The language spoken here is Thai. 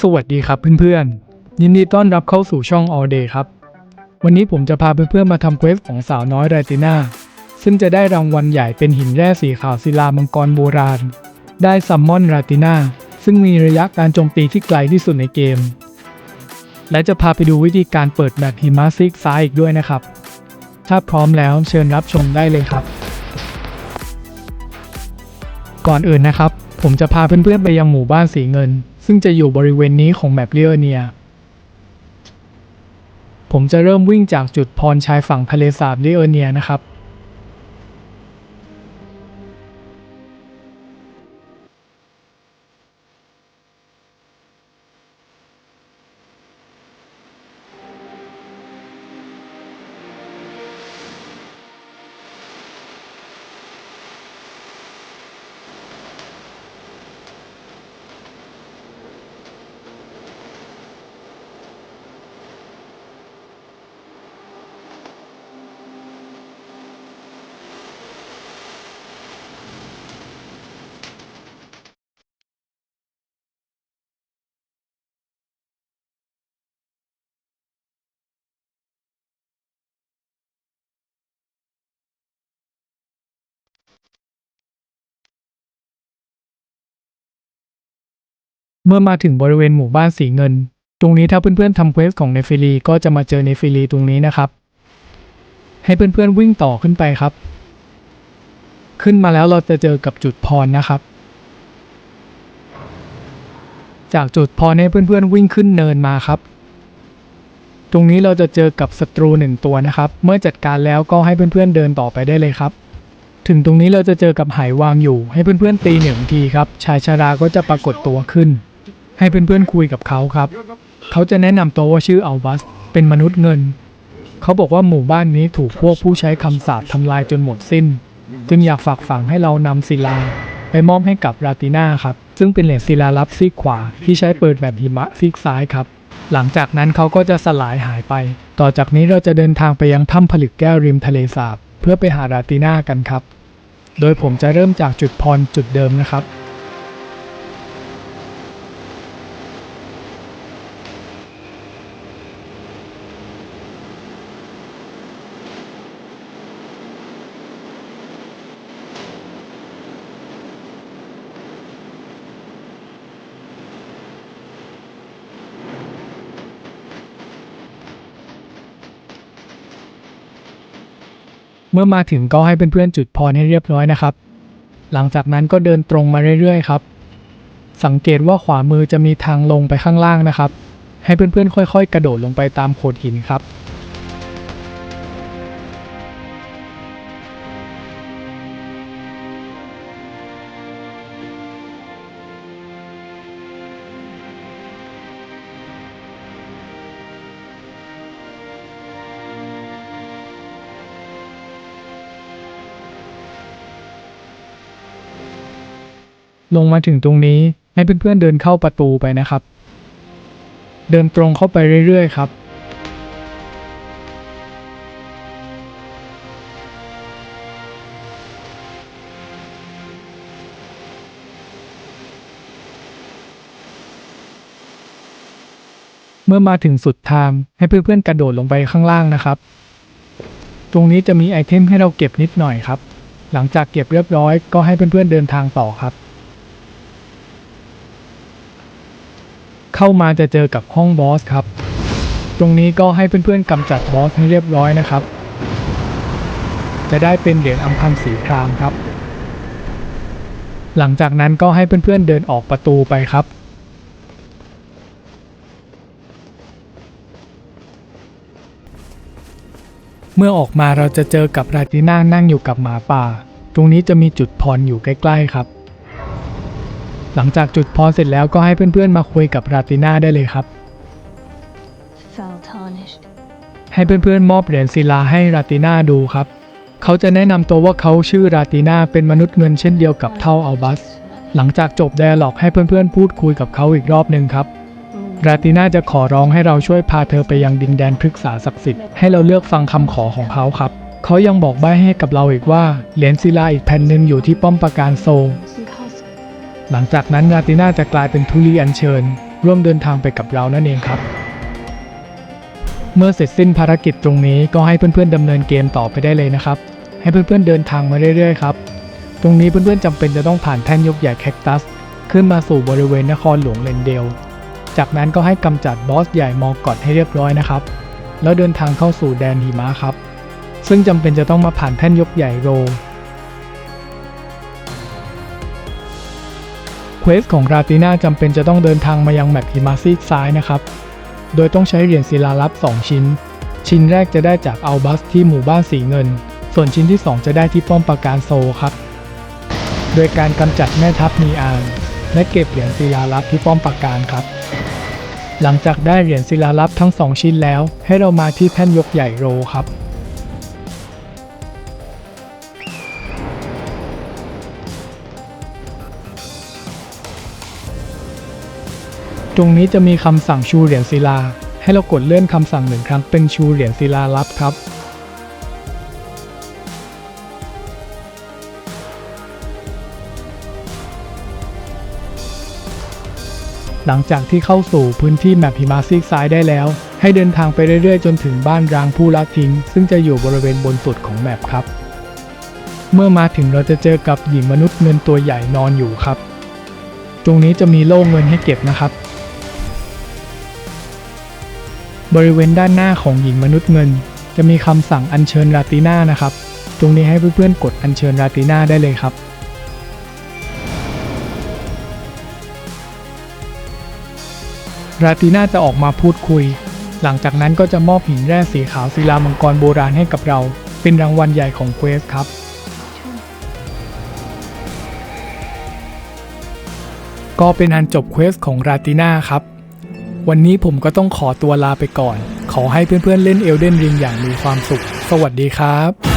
สวัสดีครับเพื่อนๆ ยินดีต้อนรับเข้าสู่ช่อง All Day ครับ วันนี้ผมจะพาเพื่อนๆมาทำเควสของสาวน้อยไรติน่า ซึ่งจะได้รางวัลใหญ่เป็นหินแร่สีขาวศิลามังกรโบราณ ได้ซัมมอนราติน่า ซึ่งมีระยะการโจมตีที่ไกลที่สุดในเกม และจะพาไปดูวิธีการเปิดแบบหิมะซิกซ้ายอีกด้วยนะครับ ถ้าพร้อมแล้วเชิญรับชมได้เลยครับ ก่อนอื่นนะครับ ผมจะพาเพื่อนๆไปยังหมู่บ้านสีเงิน ซึ่งจะอยู่บริเวณนี้ของแมปเรียเนีย ผมจะเริ่มวิ่งจากจุดพรชายฝั่งทะเลสาบเรียเนียนะครับ เมื่อมาถึงบริเวณหมู่บ้านสีเงิน ตรงนี้ถ้าเพื่อนๆทำเควสของเนฟิลีก็จะมาเจอเนฟิลีตรงนี้นะครับ ให้เพื่อนๆวิ่งต่อขึ้นไปครับ ขึ้นมาแล้วเราจะเจอกับจุดพรนะครับ จากจุดพรให้เพื่อนๆวิ่งขึ้นเนินมาครับ ตรงนี้เราจะเจอกับศัตรูหนึ่งตัวนะครับ เมื่อจัดการแล้วก็ให้เพื่อนๆเดินต่อไปได้เลยครับถึงตรงนี้เราจะเจอกับหายวางอยู่ ให้เพื่อนๆตีหนึ่งทีครับ ชายชาราก็จะปรากฏตัวขึ้น ให้เพื่อนๆคุยกับเขาครับ เขาจะแนะนำตัวว่าชื่ออัลบัส เป็นมนุษย์เงิน เขาบอกว่าหมู่บ้านนี้ถูกพวกผู้ใช้คำสาปทำลายจนหมดสิ้น จึงอยากฝากฝังให้เรานำศิลา ไปมอบให้กับราติน่าครับ ซึ่งเป็นเหรียญศิลาลับซีกขวาที่ใช้เปิดแบบหิมะซีกซ้ายครับ หลังจากนั้นเขาก็จะสลายหายไป ต่อจากนี้เราจะเดินทางไปยังถ้ำผลึกแก้วริมทะเลสาบ เพื่อไปหาราติน่ากันครับ โดยผมจะเริ่มจากจุดพรจุดเดิมนะครับ เมื่อมาถึงก็ให้เพื่อนๆจุดพรให้เรียบร้อยนะครับ หลังจากนั้นก็เดินตรงมาเรื่อยๆครับ สังเกตว่าขวามือจะมีทางลงไปข้างล่างนะครับ ให้เพื่อนๆค่อย ๆ กระโดดลงไปตามโขดหินครับ ลงมาถึงตรงนี้ให้เพื่อนๆเดินเข้าประตูไปนะครับ เดินตรงเข้าไปเรื่อยๆครับ เมื่อมาถึงสุดทางให้เพื่อนๆกระโดดลงไปข้างล่างนะครับ ตรงนี้จะมีไอเทมให้เราเก็บนิดหน่อยครับ หลังจากเก็บเรียบร้อยก็ให้เพื่อนๆเดินทางต่อครับ เข้ามาจะเจอกับห้องบอสครับ ตรงนี้ก็ให้เพื่อนๆกำจัดบอสให้เรียบร้อยนะครับ จะได้เป็นเหรียญอัมพันธ์สีครามครับ หลังจากนั้นก็ให้เพื่อนๆเดินออกประตูไปครับเมื่อออกมาเราจะเจอกับราติน่านั่งอยู่กับหมาป่า ตรงนี้จะมีจุดพรอยู่ใกล้ ๆ ครับ หลังจากจุดพรเสร็จแล้วก็ให้เพื่อนๆมาคุยกับราติน่าได้เลยครับ fell tarnished. ให้เพื่อนๆมอบเหรียญศิลาให้ราติน่าดูครับ เขาจะแนะนำตัวว่าเขาชื่อราติน่าเป็นมนุษย์เงินเช่นเดียวกับเท่าอัลบัส หลังจากจบไดอะล็อกให้เพื่อนๆ พูดคุยกับเขาอีกรอบหนึ่งครับราติน่าจะขอร้องให้เราช่วยพาเธอไปยังดินแดนพฤกษาศักดิ์สิทธิ์ให้เราเลือกฟังคำขอของเขาครับ เขายังบอกใบ้ให้กับเราอีกว่า เหรียญศิลาอีกแผ่นหนึ่งอยู่ที่ป้อมปราการโซล Because หลังจากนั้นราติน่าจะกลายเป็นธุลีอัญเชิญ ร่วมเดินทางไปกับเรานั่นเองครับเมื่อเสร็จสิ้นภารกิจตรงนี้ก็ให้เพื่อนๆดำเนินเกมต่อไปได้เลยนะครับ ให้เพื่อนๆเดินทางมาเรื่อยๆครับ ตรงนี้เพื่อนๆจำเป็นจะต้องผ่านแท่นยกใหญ่แคคตัส ขึ้นมาสู่บริเวณนครหลวงเลนเดล จากนั้นก็ให้กำจัดบอสใหญ่มอกอดให้เรียบร้อยนะครับ แล้วเดินทางเข้าสู่แดนหิมะครับ ซึ่งจำเป็นจะต้องมาผ่านแท่นยกใหญ่โร ควสของราติน่าจำเป็นจะต้องเดินทางมายังแมปหิมะซีกซ้ายนะครับ โดยต้องใช้เหรียญศิลาลับ 2 ชิ้น ชิ้นแรกจะได้จากอัลบัสที่หมู่บ้านสีเงิน ส่วนชิ้นที่ 2 จะได้ที่ป้อมปราการโซครับ โดยการกำจัดแม่ทัพนีอานและเก็บเหรียญศิลาลับที่ป้อมปราการครับ หลังจากได้เหรียญศิลาลับทั้ง 2 ชิ้นแล้ว ให้เรามาที่แท่นยกใหญ่โรครับ ตรงนี้จะมีคำสั่งชูเหรียญศิลา ให้เรากดเลื่อนคำสั่งหนึ่งครั้งเป็นชูเหรียญศิลาลับครับ หลังจากที่เข้าสู่พื้นที่แมปหิมะซีกซ้ายได้แล้ว ให้เดินทางไปเรื่อยๆ จนถึงบ้านร้างผู้ละทิ้ง ซึ่งจะอยู่บริเวณบนสุดของแมปครับ เมื่อมาถึงเราจะเจอกับหญิงมนุษย์เงินตัวใหญ่นอนอยู่ครับ ตรงนี้จะมีโล่เงินให้เก็บนะครับ บริเวณด้านหน้าของหญิงมนุษย์เงิน จะมีคำสั่งอัญเชิญราติน่านะครับ ตรงนี้ให้เพื่อนๆกดอัญเชิญราติน่าได้เลยครับ ราติน่าจะออกมาพูดคุย หลังจากนั้นก็จะมอบหินแร่สีขาวศิลามังกรโบราณให้กับเรา เป็นรางวัลใหญ่ของเควสครับก็เป็นอันจบเควสของราติน่าครับ วันนี้ผมก็ต้องขอตัวลาไปก่อน ขอให้เพื่อนๆเล่นเอลเดนริงอย่างมีความสุข สวัสดีครับ